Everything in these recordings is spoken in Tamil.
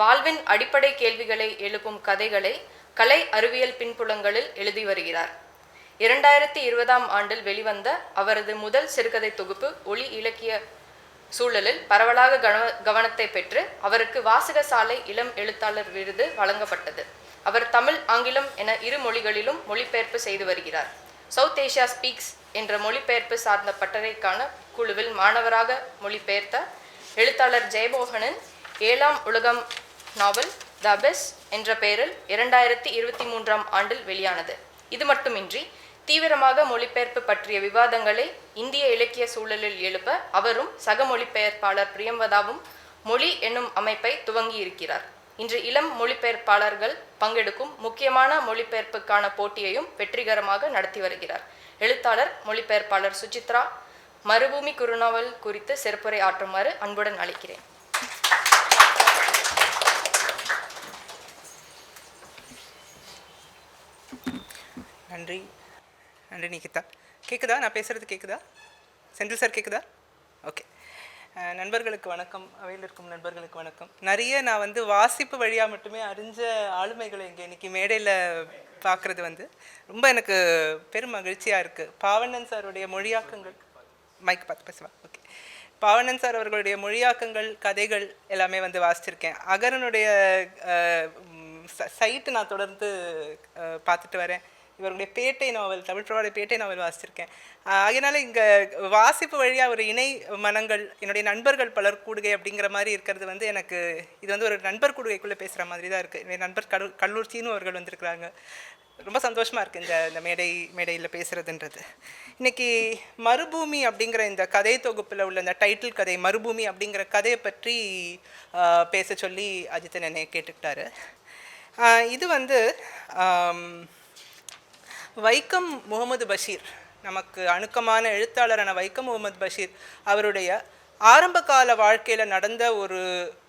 வாழ்வின் அடிப்படை கேள்விகளை எழுப்பும் கதைகளை கலை அறிவியல் பின்புலங்களில் எழுதி வருகிறார். இரண்டாயிரத்தி இருபதாம் ஆண்டில் வெளிவந்த அவரது முதல் சிறுகதை தொகுப்பு ஒளி இலக்கிய சூழலில் பரவலாக கவன கவனத்தை பெற்று அவருக்கு வாசகசாலை இளம் எழுத்தாளர் விருது வழங்கப்பட்டது. அவர் தமிழ் ஆங்கிலம் என இரு மொழிகளிலும் மொழிபெயர்ப்பு செய்து வருகிறார். சவுத் ஏஷியா ஸ்பீக்ஸ் என்ற மொழிபெயர்ப்பு சார்ந்த பட்டறைக்கான குழுவில் மாணவராக மொழிபெயர்த்த எழுத்தாளர் ஜெயமோகனின் ஏழாம் உலகம் நாவல் த பெஸ் என்ற பெயரில் இரண்டாயிரத்தி இருபத்தி மூன்றாம் ஆண்டில் வெளியானது. இது மட்டுமின்றி தீவிரமாக மொழிபெயர்ப்பு பற்றிய விவாதங்களை இந்திய இலக்கிய சூழலில் எழுப்ப அவரும் சக மொழிபெயர்ப்பாளர் பிரியம்பதாவும் மொழி என்னும் அமைப்பை துவங்கி இருக்கிறார் இன்று இளம் மொழிபெயர்ப்பாளர்கள் பங்கெடுக்கும் முக்கியமான மொழிபெயர்ப்புக்கான போட்டியையும் வெற்றிகரமாக நடத்தி வருகிறார். எழுத்தாளர் மொழிபெயர்ப்பாளர் சுசித்ரா மறுபூமி குறுநாவல் குறித்து சிறப்புரை ஆற்றுமாறு அன்புடன் அழைக்கிறேன். நன்றி. நன்றி நிகிதா. கேட்குதா நான் பேசுகிறது கேட்குதா செந்தில் சார் கேட்குதா ஓகே. நண்பர்களுக்கு வணக்கம். அவையில் இருக்கும் நண்பர்களுக்கு வணக்கம். நிறைய நான் வந்து வாசிப்பு வழியாக மட்டுமே அறிஞ்ச ஆளுமைகளை இங்கே இன்றைக்கி மேடையில் பார்க்குறது வந்து ரொம்ப எனக்கு பெரும் மகிழ்ச்சியாக இருக்குது பாவண்ணன் சாருடைய மொழியாக்கங்கள். மைக் பார்த்து பேசுவேன் ஓகே. பாவண்ணன் சார் அவர்களுடைய மொழியாக்கங்கள் கதைகள் எல்லாமே வந்து வாசிச்சிருக்கேன். அகரனுடைய சைட்டு நான் தொடர்ந்து பார்த்துட்டு வரேன். இவருடைய பேட்டை நாவல் தமிழ் பிரபாவுடைய பேட்டை நாவல் வாசிச்சிருக்கேன். அதனால் இங்கே வாசிப்பு வழியாக ஒரு இணை மனங்கள் என்னுடைய நண்பர்கள் பலர் கூடுகை அப்படிங்கிற மாதிரி இருக்கிறது வந்து எனக்கு இது வந்து ஒரு நண்பர் கூடுகைக்குள்ளே பேசுகிற மாதிரி தான் இருக்குது என்னுடைய நண்பர் கல்லூர் கல்லூர் சீனு அவர்கள் வந்திருக்கிறாங்க. ரொம்ப சந்தோஷமாக இருக்குது இந்த இந்த மேடை மேடையில் பேசுகிறதுன்றது இன்றைக்கி மறுபூமி அப்படிங்கிற இந்த கதை தொகுப்பில் உள்ள இந்த டைட்டில் கதை மறுபூமி அப்படிங்கிற கதையை பற்றி பேச சொல்லி அஜித் என்னை கேட்டுக்கிட்டாரு. இது வந்து வைக்கம் முகமது பஷீர் நமக்கு அணுக்கமான எழுத்தாளரான வைக்கம் முகமது பஷீர் அவருடைய ஆரம்ப கால வாழ்க்கையில் நடந்த ஒரு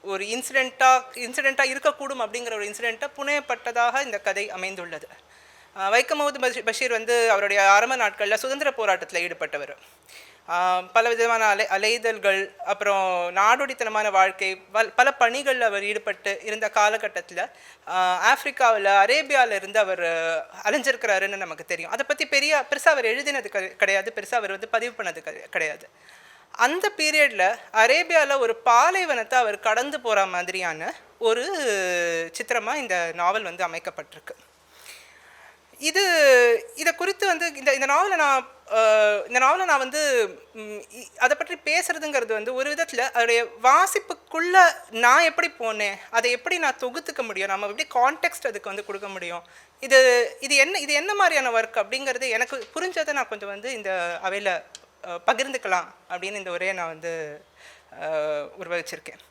ஒரு இன்சிடெண்ட்டாக இன்சிடெண்ட்டாக இருக்கக்கூடும் அப்படிங்கிற ஒரு இன்சிடெண்ட்டாக புனையப்பட்டதாக இந்த கதை அமைந்துள்ளது. வைக்கம் முகமது பஷீர் பஷீர் வந்து அவருடைய ஆரம்ப நாட்களில் சுதந்திர போராட்டத்தில் ஈடுபட்டவர். பல விதமான அலை அலைதல்கள் அப்புறம் நாடோடித்தனமான வாழ்க்கை பல் பல பணிகளில் அவர் ஈடுபட்டு இருந்த காலகட்டத்தில் ஆப்பிரிக்காவில் அரேபியாவில் இருந்து அவர் அலைஞ்சிருக்கிறாருன்னு நமக்கு தெரியும். அதை பற்றி பெரிய பெருசாக அவர் எழுதினது கிடையாது. பெருசாக அவர் வந்து பதிவு பண்ணது கிடையாது. அந்த பீரியடில் அரேபியாவில் ஒரு பாலைவனத்தை அவர் கடந்து போகிற மாதிரியான ஒரு சித்திரமாக இந்த நாவல் வந்து அமைக்கப்பட்டிருக்கு. இது இதை குறித்து வந்து இந்த இந்த நாவலை நான் இந்த நாவலை நான் வந்து அதை பற்றி பேசுறதுங்கிறது வந்து ஒரு விதத்தில் அதோடைய வாசிப்புக்குள்ள நான் எப்படி போனேன் அதை எப்படி நான் தொகுத்துக்க முடியும் நம்ம எப்படி கான்டெக்ட் அதுக்கு வந்து கொடுக்க முடியும் இது இது என்ன இது என்ன மாதிரியான ஒர்க் அப்படிங்கிறது எனக்கு புரிஞ்சதை நான் கொஞ்சம் வந்து இந்த அவையில் பகிர்ந்துக்கலாம் அப்படின்னு இந்த உரையை நான் வந்து உருவகிச்சிருக்கேன்.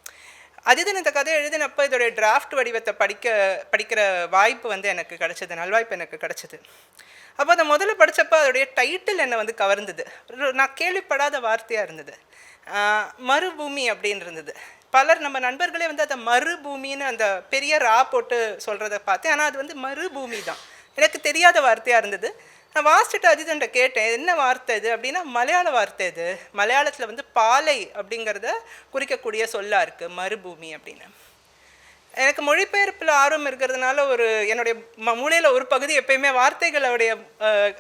அதுதான் இந்த கதை எழுதினப்போ இதோடைய டிராஃப்ட் வடிவத்தை படிக்க படிக்கிற வாய்ப்பு வந்து எனக்கு கிடச்சிது நல்வாய்ப்பு எனக்கு கிடச்சிது. அப்போ அதை முதல்ல படித்தப்போ அதோடைய டைட்டில் என்னை வந்து கவர்ந்தது. நான் கேள்விப்படாத வார்த்தையாக இருந்தது. மறுபூமி அப்படின்னு இருந்தது. பலர் நம்ம நண்பர்களே வந்து அதை மறுபூமின்னு அந்த பெரிய ரா போட்டு சொல்கிறத பார்த்தேன். ஆனால் அது வந்து மறுபூமி தான் எனக்கு தெரியாத வார்த்தையாக இருந்தது. நான் வாசிட்டு அஜிதன்ட்ட கேட்டேன் என்ன வார்த்தை இது? அப்படின்னா மலையாள வார்த்தை இது. மலையாளத்தில் வந்து பாலை அப்படிங்கிறத குறிக்கக்கூடிய சொல்லாக இருக்குது மறுபூமி அப்படின்னு. எனக்கு மொழிபெயர்ப்பில் ஆர்வம் இருக்கிறதுனால ஒரு என்னுடைய ம மூளையில் ஒரு பகுதி எப்பயுமே வார்த்தைகளுடைய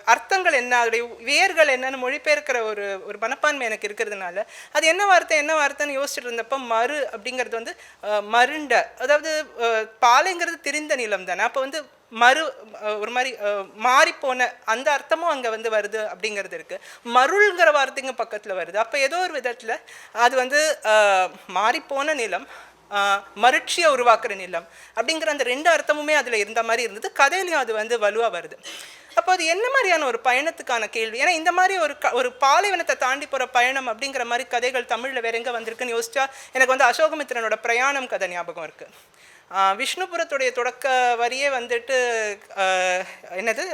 அர்த்தங்கள் என்ன அதோடைய வேர்கள் என்னன்னு மொழிபெயர்க்கிற ஒரு ஒரு மனப்பான்மை எனக்கு இருக்கிறதுனால அது என்ன வார்த்தை என்ன வார்த்தைன்னு யோசிச்சுட்டு இருந்தப்போ மறு அப்படிங்கிறது வந்து மருண்ட அதாவது பாலைங்கிறது திரிந்த நிலம் தானே அப்போ வந்து மறு ஒரு மாதிரி மாறிப்போன அந்த அர்த்தமும் அங்கே வந்து வருது அப்படிங்கிறது இருக்குது மருள்ங்கிற வார்த்தைங்க பக்கத்தில் வருது. அப்போ ஏதோ ஒரு விதத்தில் அது வந்து மாறிப்போன நிலம் மருட்சியை உருவாக்குற நிலம் அப்படிங்கிற அந்த ரெண்டு அர்த்தமுமே அதில் இருந்த மாதிரி இருந்தது. கதையிலையும் அது வந்து வலுவாக வருது. அப்போ அது என்ன மாதிரியான ஒரு பயணத்துக்கான கேள்வி? ஏன்னா இந்த மாதிரி ஒரு க ஒரு பாலைவனத்தை தாண்டி போகிற பயணம் அப்படிங்கிற மாதிரி கதைகள் தமிழில் வேற எங்கே வந்திருக்குன்னு யோசிச்சா எனக்கு வந்து அசோகமித்திரனோட பிரயாணம் கதை ஞாபகம் இருக்குது விஷ்ணுபுரத்துடைய தொடக்க வரியே வந்துட்டு என்னது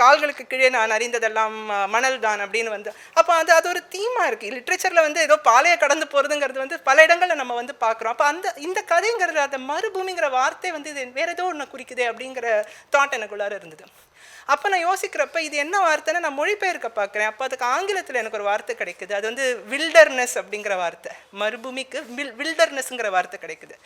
கால்களுக்கு கீழே நான் அறிந்ததெல்லாம் மணல் தான் அப்படின்னு வந்து அப்போ அது அது ஒரு தீமாக இருக்குது லிட்ரேச்சரில் வந்து ஏதோ பாலையை கடந்து போகிறதுங்கிறது வந்து பல இடங்களில் நம்ம வந்து பார்க்குறோம். அப்போ அந்த இந்த கதைங்கிறது அந்த மறுபூமிங்கிற வார்த்தை வந்து இது வேறு ஏதோ ஒன்று குறிக்குது அப்படிங்கிற தாட் எனக்குள்ளார இருந்தது. அப்போ நான் யோசிக்கிறப்ப இது என்ன வார்த்தைன்னு நான் மொழிபெயர்க்க பார்க்குறேன். அப்போ அதுக்கு ஆங்கிலத்தில் எனக்கு ஒரு வார்த்தை கிடைக்குது. அது வந்து வில்டர்னஸ் அப்படிங்கிற வார்த்தை. மறுபூமிக்கு வில் வில்டர்னஸ்ங்கிற வார்த்தை கிடைக்குது.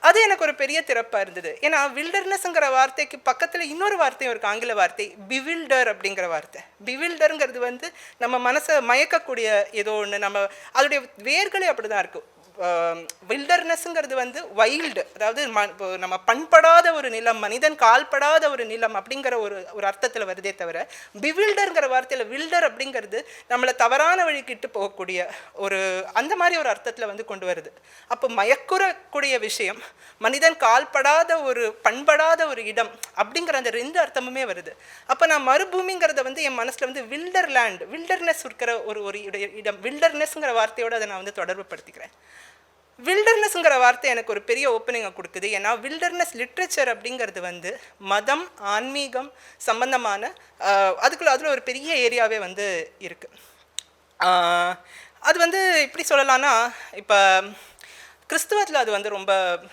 அது எனக்கு ஒரு பெரிய திறப்பாக இருந்தது. ஏன்னா வில்டர்னஸ்ங்கிற வார்த்தைக்கு பக்கத்தில் இன்னொரு வார்த்தையும் இருக்குது ஆங்கில வார்த்தை பிவில்டர் அப்படிங்கிற வார்த்தை. பிவில்டருங்கிறது வந்து நம்ம மனசை மயக்கக்கூடிய ஏதோ ஒன்று நம்ம அதோடைய வேர்களே அப்படிதான் இருக்கும். வில்டர்னஸ்ங்கிறது வந்து வைல்டு அதாவது ம- நம்ம பண்படாத ஒரு நிலம் மனிதன் கால்படாத ஒரு நிலம் அப்படிங்கிற ஒரு ஒரு அர்த்தத்தில் வருதே தவிர பிவில்டருங்கிற வார்த்தையில் வில்டர் அப்படிங்கிறது நம்மளை தவறான வழிக்கிட்டு போகக்கூடிய ஒரு அந்த மாதிரி ஒரு அர்த்தத்தில் வந்து கொண்டு வருது. அப்போ மயக்குறக்கூடிய விஷயம் மனிதன் கால்படாத ஒரு பண்படாத ஒரு இடம் அப்படிங்கிற அந்த ரெண்டு அர்த்தமுமே வருது. அப்போ நான் மறுபூமிங்கிறத வந்து என் மனசில் வந்து வில்டர் லேண்ட் வில்டர்னஸ் இருக்கிற ஒரு ஒரு இடம் வில்டர்னஸ்ங்கிற வார்த்தையோடு அதை நான் வந்து தொடர்பு படுத்திக்கிறேன் வில்டர்னஸ்ங்கிற வார்த்தை எனக்கு ஒரு பெரிய ஓப்பனிங்கை கொடுக்குது. ஏன்னா வில்டர்னஸ் லிட்ரேச்சர் அப்படிங்கிறது வந்து மதம் ஆன்மீகம் சம்பந்தமான அதுக்குள்ளே அதுக்குள்ள அதில் ஒரு பெரிய ஏரியாவே வந்து இருக்குது அது வந்து எப்படி சொல்லலாம்னா இப்போ கிறிஸ்துவத்தில் அது வந்து ரொம்ப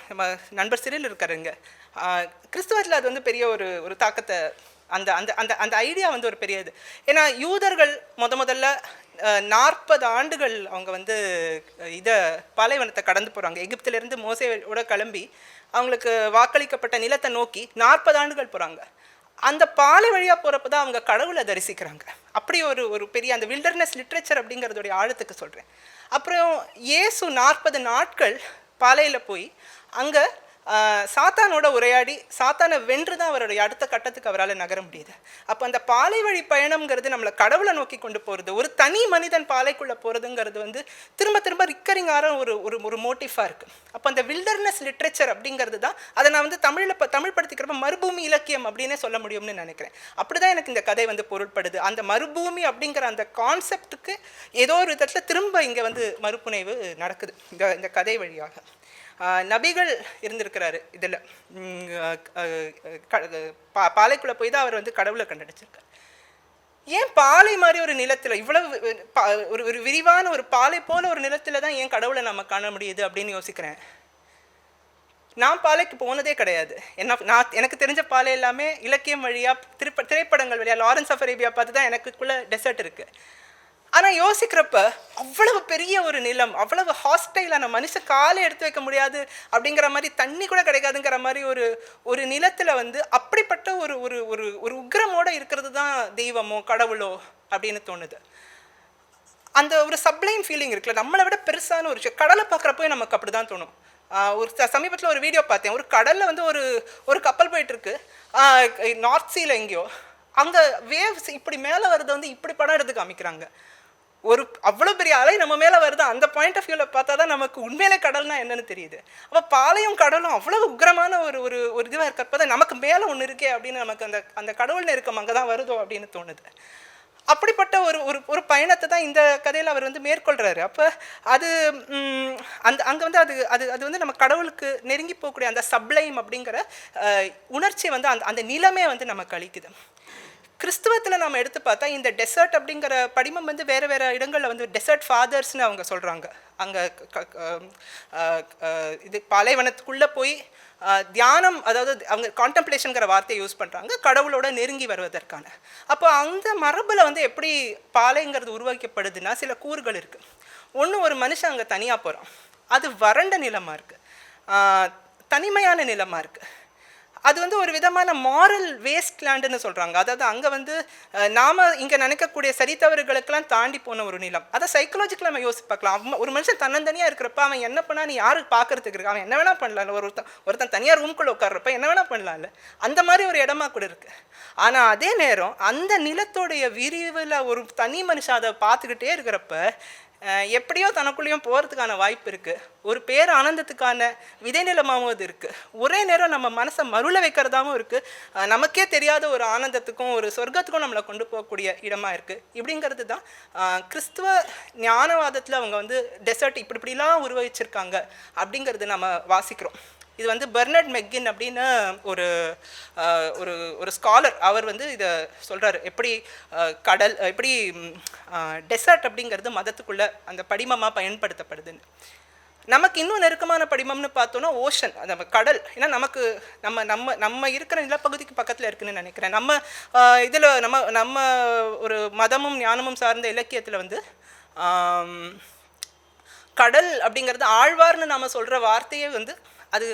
நம்ம நண்பர் சிறில் இருக்காருங்க. கிறிஸ்துவத்தில் அது வந்து பெரிய ஒரு ஒரு தாக்கத்தை அந்த அந்த அந்த அந்த ஐடியா வந்து ஒரு பெரிய இது. ஏன்னா யூதர்கள் முத முதல்ல நாற்பது ஆண்டுகள் அவங்க வந்து இதை பாலைவனத்தை கடந்து போகிறாங்க எகிப்திலிருந்து மோசையோட கிளம்பி அவங்களுக்கு வாக்களிக்கப்பட்ட நிலத்தை நோக்கி நாற்பது ஆண்டுகள் போகிறாங்க அந்த பாலை வழியாக போகிறப்ப தான் அவங்க கடவுளை தரிசிக்கிறாங்க. அப்படி ஒரு ஒரு பெரிய அந்த வில்டர்னஸ் லிட்ரேச்சர் அப்படிங்கிறதுடைய ஆழத்துக்கு சொல்கிறேன் அப்புறம் இயேசு நாற்பது நாட்கள் பாலையில் போய் அங்கே சாத்தானோட உரையாடி சாத்தானை வென்று தான் அவருடைய அடுத்த கட்டத்துக்கு அவரால் நகர முடியுது. அப்போ அந்த பாலை வழி பயணம்ங்கிறது நம்மளை கடவுளை நோக்கி கொண்டு போகிறது ஒரு தனி மனிதன் பாலைக்குள்ளே போகிறதுங்கிறது வந்து திரும்ப திரும்ப ரிக்கரிங்கான ஒரு ஒரு ஒரு மோட்டிஃபாக இருக்குது அப்போ அந்த வில்டர்னஸ் லிட்ரேச்சர் அப்படிங்கிறது தான் அதை நான் வந்து தமிழில் இப்போ தமிழ் படுத்திக்கிறப்ப மறுபூமி இலக்கியம் அப்படின்னே சொல்ல முடியும்னு நினைக்கிறேன். அப்படி தான் எனக்கு இந்த கதை வந்து பொருட்படுது அந்த மறுபூமி அப்படிங்கிற அந்த கான்செப்டுக்கு ஏதோ ஒரு விதத்தில் திரும்ப இங்கே வந்து மறுப்புனைவு நடக்குது இந்த இந்த கதை வழியாக. நபிகள் இருந்திருக்கிறாரு இதில். பா பாலைக்குள்ளே போய் தான் அவர் வந்து கடவுளை கண்டடிச்சிருக்கார். ஏன் பாலை மாதிரி ஒரு நிலத்தில் இவ்வளவு பா- ஒரு ஒரு விரிவான ஒரு பாலை போல ஒரு நிலத்தில் தான் ஏன் கடவுளை நம்ம காண முடியுது அப்படின்னு யோசிக்கிறேன். நான் பாலைக்கு போனதே கிடையாது. என்ன நான் எனக்கு தெரிஞ்ச பாலை எல்லாமே இலக்கியம் வழியாக திருப்ப திரைப்படங்கள் வழியாக லாரன்ஸ் ஆஃப் அரேபியா பார்த்து தான் எனக்குள்ளே டெசர்ட் இருக்குது ஆனால் யோசிக்கிறப்ப அவ்வளவு பெரிய ஒரு நிலம் அவ்வளவு ஹாஸ்டைலான மனுஷன் காலை எடுத்து வைக்க முடியாது அப்படிங்கிற மாதிரி தண்ணி கூட கிடைக்காதுங்கிற மாதிரி ஒரு ஒரு நிலத்தில் வந்து அப்படிப்பட்ட ஒரு ஒரு ஒரு ஒரு உக்ரமோடு இருக்கிறது தான் தெய்வமோ கடவுளோ அப்படின்னு தோணுது. அந்த ஒரு சப்ளைம் ஃபீலிங் இருக்குல்ல நம்மளை விட பெருசான ஒரு விஷயம். கடலை பார்க்குறப்போ நமக்கு அப்படி தான் தோணும் ஒரு சமீபத்தில் ஒரு வீடியோ பார்த்தேன். ஒரு கடலில் வந்து ஒரு ஒரு கப்பல் போயிட்டுருக்கு. நார்த் சீல எங்கேயோ. அங்கே வேவ்ஸ் இப்படி மேலே வர்றதை வந்து இப்படி படம் எடுத்து காமிக்கிறாங்க. ஒரு அவ்வளோ பெரிய அலை நம்ம மேலே வருது? அந்த பாயிண்ட் ஆஃப் வியூவில் பார்த்தா தான் நமக்கு உண்மையிலே கடல்னா என்னன்னு தெரியுது. அப்போ பாலையும் கடலும் அவ்வளோ உக்ரமான ஒரு ஒரு ஒரு இதுவாக இருக்கிறப்ப தான் நமக்கு மேலே ஒன்று இருக்கே அப்படின்னு நமக்கு அந்த அந்த கடவுள் நெருக்கம் அங்கே தான் வருதோ அப்படின்னு தோணுது. அப்படிப்பட்ட ஒரு ஒரு ஒரு பயணத்தை தான் இந்த கதையில் அவர் வந்து மேற்கொள்கிறாரு அப்போ அது அந்த அங்கே வந்து அது அது அது வந்து நம்ம கடவுளுக்கு நெருங்கி போகக்கூடிய அந்த சப்ளைம் அப்படிங்கிற உணர்ச்சி வந்து அந்த அந்த நிலமே வந்து நமக்கு அளிக்குது. கிறிஸ்துவத்தில் நம்ம எடுத்து பார்த்தா இந்த டெசர்ட் அப்படிங்கிற படிமம் வந்து வேறு வேறு இடங்களில் வந்து டெசர்ட் ஃபாதர்ஸ்னு அவங்க சொல்கிறாங்க அங்கே இது பாலைவனத்துக்குள்ளே போய் தியானம் அதாவது அவங்க கான்டம்ப்ளேஷனுங்கிற வார்த்தையை யூஸ் பண்ணுறாங்க கடவுளோட நெருங்கி வருவதற்கான. அப்போ அந்த மரபில் வந்து எப்படி பாலைங்கிறது உருவாக்கப்படுதுன்னா சில கூறுகள் இருக்குது ஒன்று ஒரு மனுஷன் அங்கே தனியாக போகிறான் அது வறண்ட நிலமாக இருக்குது தனிமையான நிலமாக இருக்குது அது வந்து ஒரு விதமான மாரல் வேஸ்ட் லேண்டுன்னு சொல்கிறாங்க அதாவது அங்கே வந்து நாம் இங்கே நினைக்கக்கூடிய சரி தவறுகளுக்கெல்லாம் தாண்டி போன ஒரு நிலம். அதை சைக்கலாஜிக்கலாக நம்ம யோசிச்சு பார்க்கலாம். அவன் ஒரு மனுஷன் தன்னந்தனியாக இருக்கிறப்ப அவன் என்ன பண்ணால் நீ யாருக்கு பார்க்கறதுக்கு இருக்கு? அவன் என்ன வேணால் பண்ணலாம்ல. ஒரு ஒருத்தன் ஒருத்தன் தனியாக ரூம்குள்ளே உட்கார்றப்ப என்ன வேணா பண்ணலாம்ல. அந்த மாதிரி ஒரு இடமா கூட இருக்குது ஆனால் அதே நேரம் அந்த நிலத்தோடைய விரிவில் ஒரு தனி மனுஷன் அதை பார்த்துக்கிட்டே இருக்கிறப்ப எப்படியோ தனக்குள்ளேயும் போகிறதுக்கான வாய்ப்பு இருக்குது ஒரு பேர் ஆனந்தத்துக்கான விதைநிலமாகவும் அது இருக்குது ஒரே நேரம் நம்ம மனசை மருள வைக்கிறதாகவும் இருக்குது நமக்கே தெரியாத ஒரு ஆனந்தத்துக்கும் ஒரு சொர்க்கத்துக்கும் நம்மளை கொண்டு போகக்கூடிய இடமா இருக்குது இப்படிங்கிறது தான் கிறிஸ்துவ ஞானவாதத்தில் அவங்க வந்து டெசர்ட் இப்படி இப்படிலாம் உருவகிச்சிருக்காங்க அப்படிங்கிறது நம்ம வாசிக்கிறோம். இது வந்து பெர்னட் மெக்கின் அப்படின்னு ஒரு ஒரு ஒரு ஸ்காலர். அவர் வந்து இதை சொல்கிறார் எப்படி கடல் எப்படி டெசர்ட் அப்படிங்கிறது மதத்துக்குள்ளே அந்த படிமமாக பயன்படுத்தப்படுதுன்னு. நமக்கு இன்னும் நெருக்கமான படிமம்னு பார்த்தோன்னா ஓஷன் நம்ம கடல். ஏன்னா நமக்கு நம்ம நம்ம நம்ம இருக்கிற நிலப்பகுதிக்கு பக்கத்தில் இருக்குன்னு நினைக்கிறேன். நம்ம இதில் நம்ம நம்ம ஒரு மதமும் ஞானமும் சார்ந்த இலக்கியத்தில் வந்து கடல் அப்படிங்கிறது ஆழ்வார்னு நம்ம சொல்கிற வார்த்தையே வந்து அது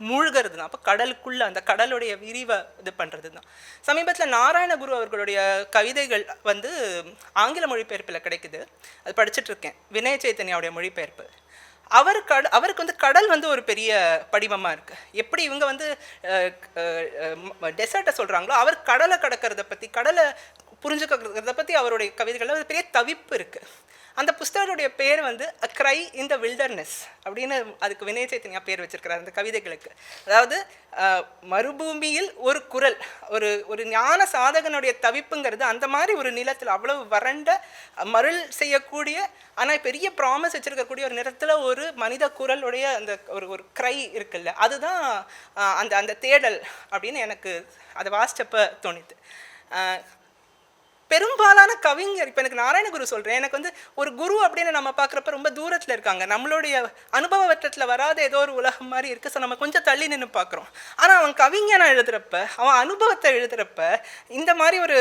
மூழ்கிறது தான் அப்போ கடலுக்குள்ளே அந்த கடலுடைய விரிவை இது பண்ணுறது தான் சமீபத்தில் நாராயணகுரு அவர்களுடைய கவிதைகள் வந்து ஆங்கில மொழிபெயர்ப்பில் கிடைக்குது. அது படிச்சுட்ருக்கேன். வினய சைத்தன்யாவுடைய மொழிபெயர்ப்பு. அவர் கட அவருக்கு வந்து கடல் வந்து ஒரு பெரிய படிமமாக இருக்குது எப்படி இவங்க வந்து டெசர்ட்டை சொல்கிறாங்களோ அவர் கடலை கடக்கிறத பற்றி கடலை புரிஞ்சுக்கிறத பற்றி அவருடைய கவிதைகளில் ஒரு பெரிய தவிப்பு இருக்குது அந்த புஸ்தகத்துடைய பேர் வந்து அ க்ரை இன் த வில்டர்னஸ் அப்படின்னு அதுக்கு வினய சைத்தன்யா பேர் வச்சிருக்கிறார் அந்த கவிதைகளுக்கு. அதாவது மறுபூமியில் ஒரு குரல் ஒரு ஒரு ஞான சாதகனுடைய தவிப்புங்கிறது அந்த மாதிரி ஒரு நிலத்தில் அவ்வளவு வறண்ட மருள் செய்யக்கூடிய ஆனால் பெரிய ப்ராமிஸ் வச்சுருக்கக்கூடிய ஒரு நிறத்தில் ஒரு மனித குரலுடைய அந்த ஒரு ஒரு க்ரை இருக்குல்ல அதுதான் அந்த அந்த தேடல் அப்படின்னு எனக்கு அதை வாசிச்சப்ப தோணுது பெரும்பாலான கவிஞர் இப்போ எனக்கு நாராயணகுரு சொல்கிறேன் எனக்கு வந்து ஒரு குரு அப்படின்னு நம்ம பார்க்குறப்ப ரொம்ப தூரத்தில் இருக்காங்க. நம்மளுடைய அனுபவ வட்டத்தில் வராத ஏதோ ஒரு உலகம் மாதிரி இருக்குது ஸோ நம்ம கொஞ்சம் தள்ளி நின்று பார்க்குறோம். ஆனால் அவன் கவிஞனை எழுதுகிறப்ப அவன் அனுபவத்தை எழுதுகிறப்ப இந்த மாதிரி ஒரு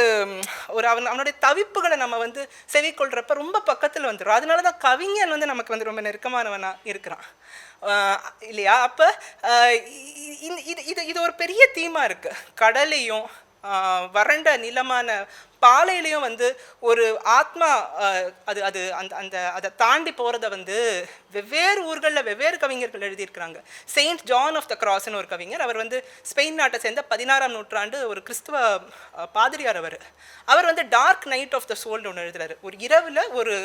ஒரு அவன் அவனுடைய தவிப்புகளை நம்ம வந்து செவிக்கொள்கிறப்ப ரொம்ப பக்கத்தில் வந்துடும் அதனால தான் கவிஞன் வந்து நமக்கு வந்து ரொம்ப நெருக்கமானவனாக இருக்கிறான். இல்லையா? அப்போ இது இது இது ஒரு பெரிய தீமாக இருக்குது கடலையும் வறண்ட நிலமான பாலையிலையும் வந்து ஒரு ஆத்மா அது அது அந்த அந்த அதை தாண்டி போகிறத வந்து வெவ்வேறு ஊர்களில் வெவ்வேறு கவிஞர்கள் எழுதியிருக்கிறாங்க. செயின்ட் ஜான் ஆஃப் த கிராஸ்னு ஒரு கவிஞர். அவர் வந்து ஸ்பெயின் நாட்டை சேர்ந்த பதினாறாம் நூற்றாண்டு ஒரு கிறிஸ்துவ பாதிரியார் அவர். அவர் வந்து டார்க் நைட் ஆஃப் த சோல்னு ஒன்று எழுதுறாரு. ஒரு இரவில் ஒரு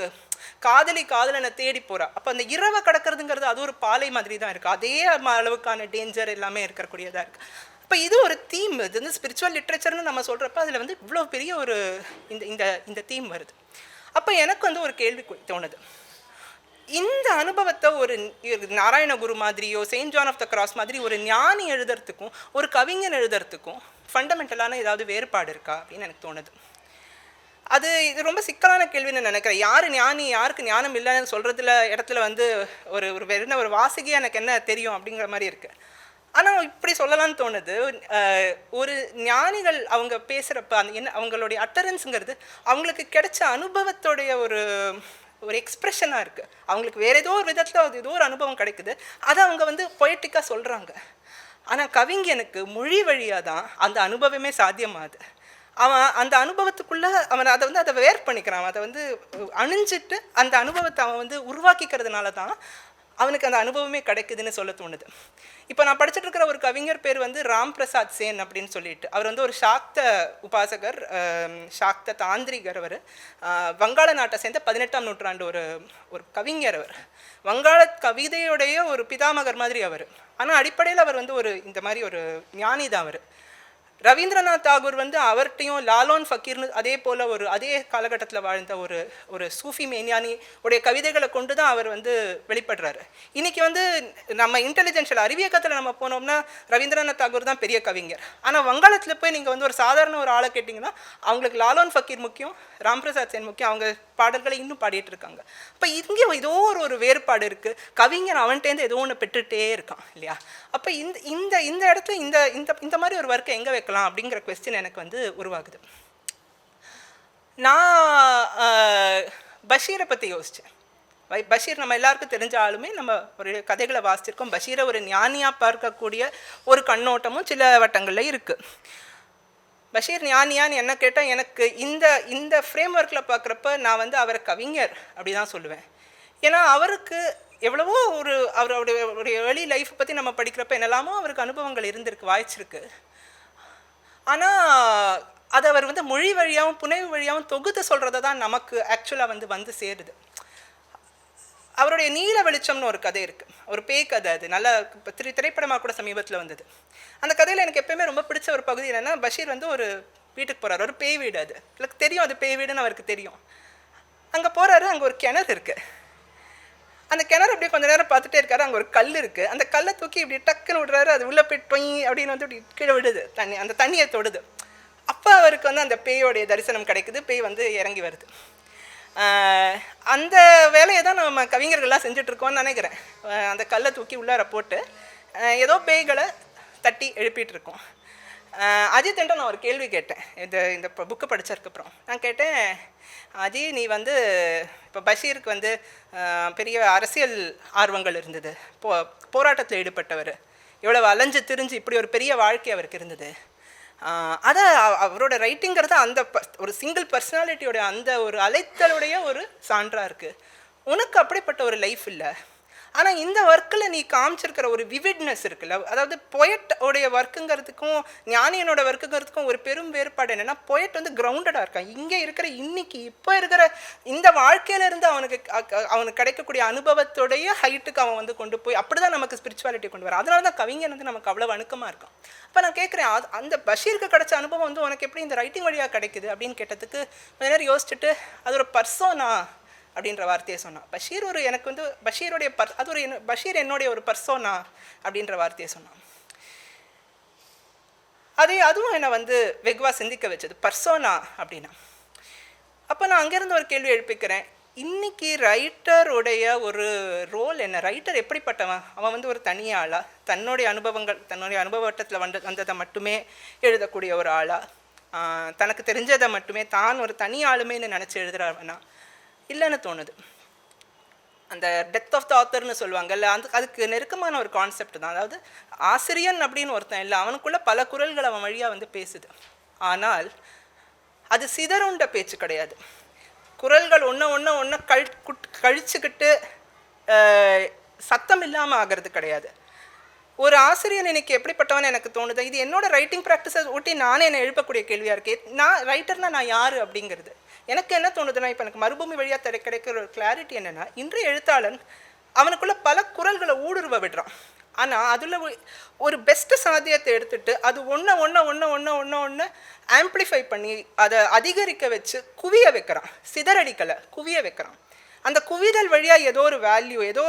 காதலி காதலனை தேடி போகிறா அப்போ அந்த இரவை கடக்கிறதுங்கிறது அது ஒரு பாலை மாதிரி தான் இருக்குது அதே அளவுக்கான டேஞ்சர் எல்லாமே இருக்கக்கூடியதாக இருக்குது இப்போ இது ஒரு தீம் இது வந்து ஸ்பிரிச்சுவல் லிட்ரேச்சர்னு நம்ம சொல்கிறப்ப அதில் வந்து இவ்வளோ பெரிய ஒரு இந்த இந்த இந்த தீம் வருது. அப்போ எனக்கு வந்து ஒரு கேள்வி தோணுது. இந்த அனுபவத்தை ஒரு நாராயணகுரு மாதிரியோ Saint John of the Cross மாதிரி ஒரு ஞானி எழுதுறதுக்கும் ஒரு கவிஞன் எழுதுறதுக்கும் ஃபண்டமெண்டலான ஏதாவது வேறுபாடு இருக்கா அப்படின்னு எனக்கு தோணுது. அது இது ரொம்ப சிக்கலான கேள்வின்னு நினைக்கிறேன். யார் ஞானி யாருக்கு ஞானம் இல்லைன்னு சொல்கிறதுல இடத்துல வந்து ஒரு ஒரு வெறும் ஒரு வாசிகையாக எனக்கு என்ன தெரியும் அப்படிங்கிற மாதிரி இருக்குது ஆனால் இப்படி சொல்லலாம்னு தோணுது. ஒரு ஞானிகள் அவங்க பேசுகிறப்ப அந்த என்ன அவங்களுடைய அட்டரன்ஸுங்கிறது அவங்களுக்கு கிடைச்ச அனுபவத்தோடைய ஒரு ஒரு எக்ஸ்ப்ரெஷனாக இருக்குது அவங்களுக்கு வேறு ஏதோ ஒரு விதத்தில் அது ஏதோ ஒரு அனுபவம் கிடைக்குது. அதை அவங்க வந்து பொயட்டிக்காக சொல்கிறாங்க ஆனால் கவிஞனுக்கு மொழி வழியாக தான் அந்த அனுபவமே சாத்தியமாகுது. அவன் அந்த அனுபவத்துக்குள்ளே அவன் அதை வந்து அதை வேர் பண்ணிக்கிறான். அதை வந்து அணிஞ்சிட்டு அந்த அனுபவத்தை அவன் வந்து உருவாக்கிக்கிறதுனால தான் அவனுக்கு அந்த அனுபவமே கிடைக்குதுன்னு சொல்ல தோணுது. இப்போ நான் படிச்சுட்டு இருக்கிற ஒரு கவிஞர் பேர் வந்து ராம் பிரசாத் சேன் அப்படின்னு சொல்லிட்டு. அவர் வந்து ஒரு சாக்த உபாசகர் சாக்த தாந்திரிகர் அவர். வங்காள நாட்டை சேர்ந்த பதினெட்டாம் நூற்றாண்டு ஒரு ஒரு கவிஞர் அவர். வங்காள கவிதையுடைய ஒரு பிதாமகர் மாதிரி அவர். ஆனால் அடிப்படையில் அவர் வந்து ஒரு இந்த மாதிரி ஒரு ஞானி தான் அவர். ரவீந்திரநாத் தாகூர் வந்து அவர்கிட்டையும் லாலோன் ஃபக்கீர்னு அதே போல் ஒரு அதே காலகட்டத்தில் வாழ்ந்த ஒரு ஒரு சூஃபி மேனியானி உடைய கவிதைகளை கொண்டு தான் அவர் வந்து வெளிப்படுறாரு. இன்றைக்கி வந்து நம்ம இன்டெலிஜென்ஷியல் அறிவியக்கத்தில் நம்ம போனோம்னா ரவீந்திரநாத் தாகூர் தான் பெரிய கவிஞர். ஆனால் வங்காளத்தில் போய் நீங்கள் வந்து ஒரு சாதாரண ஒரு ஆளை கேட்டிங்கன்னா அவங்களுக்கு லாலோன் ஃபக்கீர் முக்கியம் ராம்பிரசாத் சென் முக்கியம் அவங்க பாடல்களை இன்னும் பாடிட்டு இருக்காங்க. அப்போ இங்கே ஏதோ ஒரு ஒரு வேறுபாடு இருக்குது கவிஞர் அவன்கிட்டேருந்து ஏதோ ஒன்று பெற்றுட்டே இருக்கான் இல்லையா? அப்போ இந்த இந்த இந்த இடத்துல இந்த இந்த இந்த மாதிரி ஒரு ஒர்க்கை எங்கே இருக்கலாம் அப்படிங்கிற கொஸ்டின் எனக்கு வந்து உருவாகுது. நான் பஷீரை பற்றி யோசித்தேன் வை பஷீர் நம்ம எல்லாருக்கும் தெரிஞ்ச ஆளுமே நம்ம ஒரு கதைகளை வாசிச்சிருக்கோம். பஷீரை ஒரு ஞானியாக பார்க்கக்கூடிய ஒரு கண்ணோட்டமும் சில வட்டங்களில் இருக்குது பஷீர் ஞானியான்னு என்ன கேட்டால் எனக்கு இந்த இந்த ஃப்ரேம் ஒர்க்கில் பார்க்குறப்ப நான் வந்து அவரை கவிஞர் அப்படி தான் சொல்லுவேன். ஏன்னா அவருக்கு எவ்வளவோ ஒரு அவருடைய ஒரு ஏர்லி லைஃப் பற்றி நம்ம படிக்கிறப்ப என்னெல்லாமோ அவருக்கு அனுபவங்கள் இருந்திருக்கு வாய்ச்சிருக்கு. ஆனால் அதை அவர் வந்து மொழி வழியாகவும் புனைவு வழியாகவும் தொகுத்து சொல்கிறத தான் நமக்கு ஆக்சுவலாக வந்து வந்து சேருது. அவருடைய நீல வெளிச்சம்னு ஒரு கதை இருக்குது ஒரு பேய் கதை அது. நல்ல இப்போ திரை திரைப்படமாக கூட சமீபத்தில் வந்தது. அந்த கதையில் எனக்கு எப்பயுமே ரொம்ப பிடிச்ச ஒரு பகுதி என்னென்னா பஷீர் வந்து ஒரு வீட்டுக்கு போகிறாரு ஒரு பேய் வீடு அது. எனக்கு தெரியும் அது பேய் வீடுன்னு அவருக்கு தெரியும். அங்கே போகிறாரு அங்கே ஒரு கிணறு இருக்குது அந்த கிணறு அப்படியே கொஞ்ச நேரம் பார்த்துட்டே இருக்காரு. அங்கே ஒரு கல் இருக்குது அந்த கல்லை தூக்கி இப்படி டக்குன்னு விடுறாரு. அது உள்ளே போய் டொய் அப்படின்னு வந்து இப்படி கீழே விடுது. தண்ணி அந்த தண்ணியை தொடுது. அப்போ அவருக்கு வந்து அந்த பேயோடைய தரிசனம் கிடைக்குது. பேய் வந்து இறங்கி வருது. அந்த வேலையை தான் நம்ம கவிஞர்கள்லாம் செஞ்சுட்ருக்கோன்னு நினைக்கிறேன். அந்த கல்லை தூக்கி உள்ளார போட்டு ஏதோ பேய்களை தட்டி எழுப்பிட்டு இருக்கோம் நான் ஒரு கேள்வி கேட்டேன். இந்த இந்த புக்கு படித்ததுக்கப்புறம் நான் கேட்டேன் அஜி நீ வந்து இப்போ பஷீருக்கு வந்து பெரிய அரசியல் ஆர்வங்கள் இருந்தது. போ போராட்டத்தில் ஈடுபட்டவர். எவ்வளவு அலைஞ்சு திரிஞ்சு இப்படி ஒரு பெரிய வாழ்க்கை அவருக்கு இருந்தது. அதை அவரோட ரைட்டிங்கிறது அந்த ஒரு சிங்கிள் பர்சனாலிட்டியோட அந்த ஒரு அலைத்தலுடைய ஒரு சான்றாக இருக்குது உனக்கு அப்படிப்பட்ட ஒரு லைஃப் இல்லை. ஆனால் இந்த ஒர்க்கில் நீ காமிச்சிருக்கிற ஒரு விவிட்னஸ் இருக்குல்ல அதாவது பொயட் உடைய ஒர்க்குங்கிறதுக்கும் ஞானியனோட ஒர்க்குங்கிறதுக்கும் ஒரு பெரும் வேறுபாடு என்னென்னா பொயட் வந்து கிரவுண்டடாக இருக்கான். இங்கே இருக்கிற இன்னைக்கு இப்போ இருக்கிற இந்த வாழ்க்கையிலேருந்து அவனுக்கு அவனுக்கு கிடைக்கக்கூடிய அனுபவத்துடைய ஹைட்டுக்கு அவன் வந்து கொண்டு போய் அப்படி தான் நமக்கு ஸ்பிரிச்சுவாலிட்டி கொண்டு வரான். அதனால தான் கவிஞன் வந்து நமக்கு அவ்வளோ அணுக்கமாக இருக்கும் அப்போ நான் கேட்குறேன் அது அந்த பஷீருக்கு கிடைச்ச அனுபவம் வந்து உனக்கு எப்படி இந்த ரைட்டிங் வழியாக கிடைக்குது அப்படின்னு கேட்டதுக்கு கொஞ்ச நேரம் யோசிச்சுட்டு அது ஒரு பர்சோனா அப்படின்ற வார்த்தையை சொன்னான். பஷீர் ஒரு எனக்கு வந்து பஷீருடைய பர் அது ஒரு பஷீர் என்னுடைய ஒரு பர்சோனா அப்படின்ற வார்த்தையை சொன்னான். அதே அதுவும் என்னை வந்து வெகுவாக சிந்திக்க வச்சது. பர்சோனா அப்படின்னா. அப்போ நான் அங்கேருந்து ஒரு கேள்வி எழுப்பிக்கிறேன். இன்னைக்கு ரைட்டருடைய ஒரு ரோல் என்ன? ரைட்டர் எப்படிப்பட்டவன்? அவன் வந்து ஒரு தனி ஆளா? தன்னுடைய அனுபவங்கள் தன்னுடைய அனுபவட்டத்தில் வந்து வந்ததை மட்டுமே எழுதக்கூடிய ஒரு ஆளா? தனக்கு தெரிஞ்சதை மட்டுமே தான் ஒரு தனி ஆளுமேன்னு நினச்சி எழுதுகிறவனா இல்லைன்னு தோணுது. அந்த டெத் ஆஃப் த ஆத்தர்னு சொல்லுவாங்கல்ல அந்த அதுக்கு நெருக்கமான ஒரு கான்செப்ட் தான். அதாவது ஆசிரியன் அப்படின்னு ஒருத்தன் இல்லை அவனுக்குள்ள பல குரல்கள் அவன் வழியாக வந்து பேசுது. ஆனால் அது சிதறுண்ட பேச்சு கிடையாது. குரல்கள் ஒன்று ஒன்று ஒன்று கழ் குட் கழிச்சுக்கிட்டு சத்தம் இல்லாமல் ஆகிறது கிடையாது. ஒரு ஆசிரியர் இன்னைக்கு எப்படிப்பட்டவன் எனக்கு தோணுது. இது என்னோட ரைட்டிங் ப்ராக்டிஸை ஒட்டி நானே என்னை எழுப்பக்கூடிய கேள்வியாக இருக்கேன் நான் ரைட்டர்னால் நான் யார் அப்படிங்கிறது. எனக்கு என்ன தோணுதுன்னா இப்போ எனக்கு மறுபூமி வழியாக தடை கிடைக்கிற ஒரு கிளாரிட்டி என்னென்னா இன்றைய எழுத்தாளன் அவனுக்குள்ள பல குரல்களை ஊடுருவ விடுறான். ஆனால் அதில் ஒரு பெஸ்ட் சாத்தியத்தை எடுத்துட்டு அது ஒன்று ஒன்று ஒன்று ஒன்று ஒன்று ஒன்று ஆம்ப்ளிஃபை பண்ணி அதை அதிகரிக்க வச்சு குவிய வைக்கிறான். சிதறடிக்கலை குவிய வைக்கிறான். அந்த குவிதல் வழியாக ஏதோ ஒரு வேல்யூ ஏதோ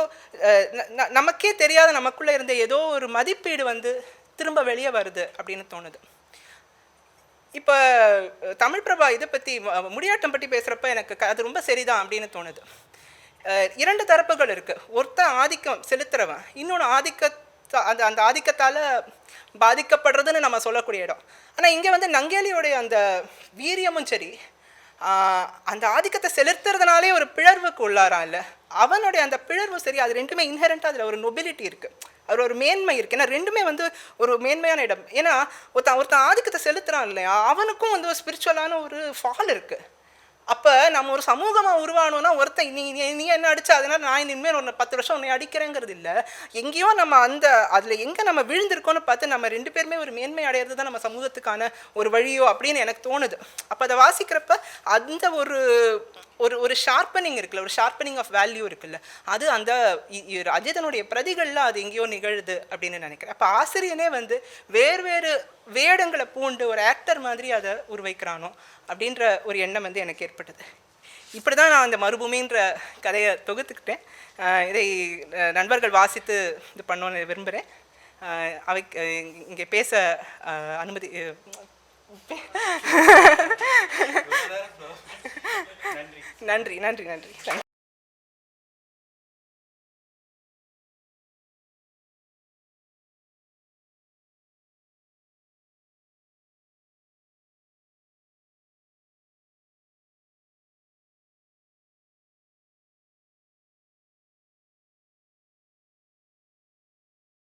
ந- நமக்கே தெரியாத நமக்குள்ளே இருந்த ஏதோ ஒரு மதிப்பீடு வந்து திரும்ப வெளியே வருது அப்படின்னு தோணுது. இப்போ தமிழ் பிரபா இதை பற்றி முடியாட்டம் பற்றி பேசுகிறப்ப எனக்கு க- அது ரொம்ப சரிதான் அப்படின்னு தோணுது. இரண்டு தரப்புகள் இருக்குது ஒருத்தன் ஆதிக்கம் செலுத்துறவன் இன்னொன்று ஆதிக்க அந்த அந்த ஆதிக்கத்தால் பாதிக்கப்படுறதுன்னு நம்ம சொல்லக்கூடிய இடம். ஆனால் இங்கே வந்து நங்கேலியோடைய அந்த வீரியமும் சரி அந்த ஆதிக்கத்தை செலுத்துறதுனாலே ஒரு பிழர்வுக்கு உள்ளாரா இல்லை? அவனுடைய அந்த பிழர்வும் சரி அது ரெண்டுமே இன்ஹெரண்ட்டாக அதில் ஒரு நொபிலிட்டி இருக்குது அவர் ஒரு மேன்மை இருக்குது ஏன்னா ரெண்டுமே வந்து ஒரு மேன்மையான இடம். ஏன்னா ஒருத்தன் ஒருத்தன் ஆதிக்கத்தை செலுத்துறான் இல்லையா? அவனுக்கும் வந்து ஒரு ஸ்பிரிச்சுவலான ஒரு ஃபால் இருக்குது அப்போ நம்ம ஒரு சமூகமாக உருவானோன்னா ஒருத்தன் நீ நீ என்ன அடிச்சா அதனால நான் இனிமேல் ஒன்று பத்து வருஷம் உன்னை அடிக்கிறேங்கிறது இல்லை. எங்கேயோ நம்ம அந்த அதில் எங்கே நம்ம விழுந்திருக்கோன்னு பார்த்து நம்ம ரெண்டு பேருமே ஒரு மேன்மை அடையிறது தான் நம்ம சமூகத்துக்கான ஒரு வழியோ அப்படின்னு எனக்கு தோணுது. அப்போ அதை வாசிக்கிறப்ப அந்த ஒரு ஒரு ஒரு ஷார்ப்பனிங் இருக்குல்ல ஒரு ஷார்ப்பனிங் ஆஃப் வேல்யூ இருக்குல்ல அது அந்த இ- அஜிதனுடைய பிரதிகளில் அது எங்கேயோ நிகழுது அப்படின்னு நினைக்கிறேன். அப்போ ஆசிரியனே வந்து வேறு வேறு வேடங்களை பூண்டு ஒரு ஆக்டர் மாதிரி அதை உருவைக்கிறானோ அப்படின்ற ஒரு எண்ணம் வந்து எனக்கு ஏற்பட்டது. இப்படி தான் நான் அந்த மறுபூமின்ற கதையை தொகுத்துக்கிட்டேன். இதை நண்பர்கள் வாசித்து இது பண்ணணும்னு விரும்புகிறேன் அவை இங்கே பேச அனுமதி நன்றி நன்றி நன்றி.